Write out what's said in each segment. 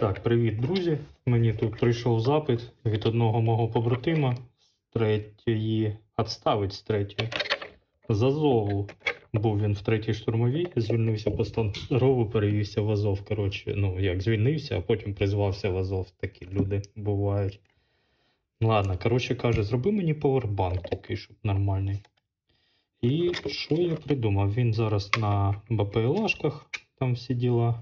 Так, привіт, друзі. Мені тут прийшов запит від одного мого побратима з третьої, відставить з третьої. З Азову. Був він в третій штурмовій, звільнився по Станрову, перевівся в Азов. Коротше, ну як звільнився, а потім призвався в Азов. Такі люди бувають. Ладно, коротше каже, зроби мені повербанк такий, щоб нормальний. І що я придумав? Він зараз на БПЛАшках, там всі діла.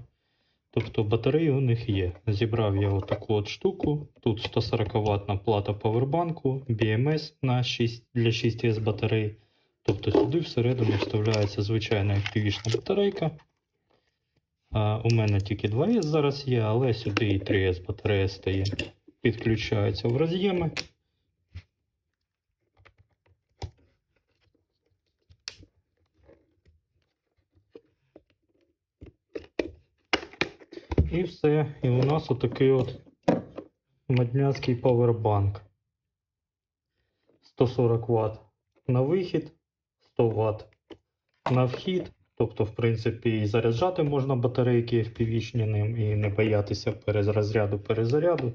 Тобто батареї у них є. Зібрав я отаку от штуку. Тут 140 ватна плата повербанку, BMS на 6, для 6С батарей. Тобто сюди всередину вставляється звичайна FPV-шна батарейка. А, у мене тільки 2С зараз є, але сюди і 3С батарея стає. Підключаються в роз'єми. І все. І у нас отакий от модняцький павербанк. 140 Вт на вихід, 100 Вт на вхід. Тобто, в принципі, і заряджати можна батарейки FPV-шні ним і не боятися перезаряду перезаряду.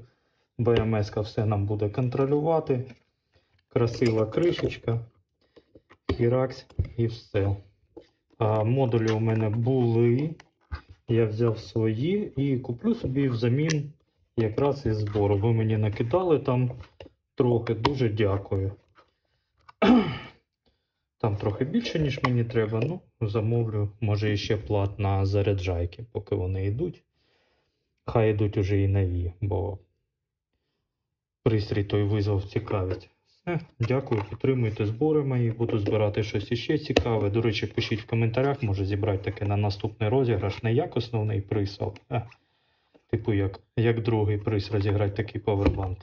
БМС все нам буде контролювати. Красива кришечка. Хіракс і все. А, модулі у мене були. Я взяв свої і куплю собі взамін якраз із збору. Ви мені накидали там трохи, дуже дякую. Там трохи більше, ніж мені треба. Ну, замовлю, може, іще плат на заряджайки, поки вони йдуть. Хай йдуть уже і нові, бо пристрій той визвав цікавість. Дякую, підтримуйте збори мої, буду збирати щось іще цікаве. До речі, пишіть в коментарях, може зібрати таке на наступний розіграш. Не як основний приз, а е, типу як, як другий приз розіграти такий повербанк.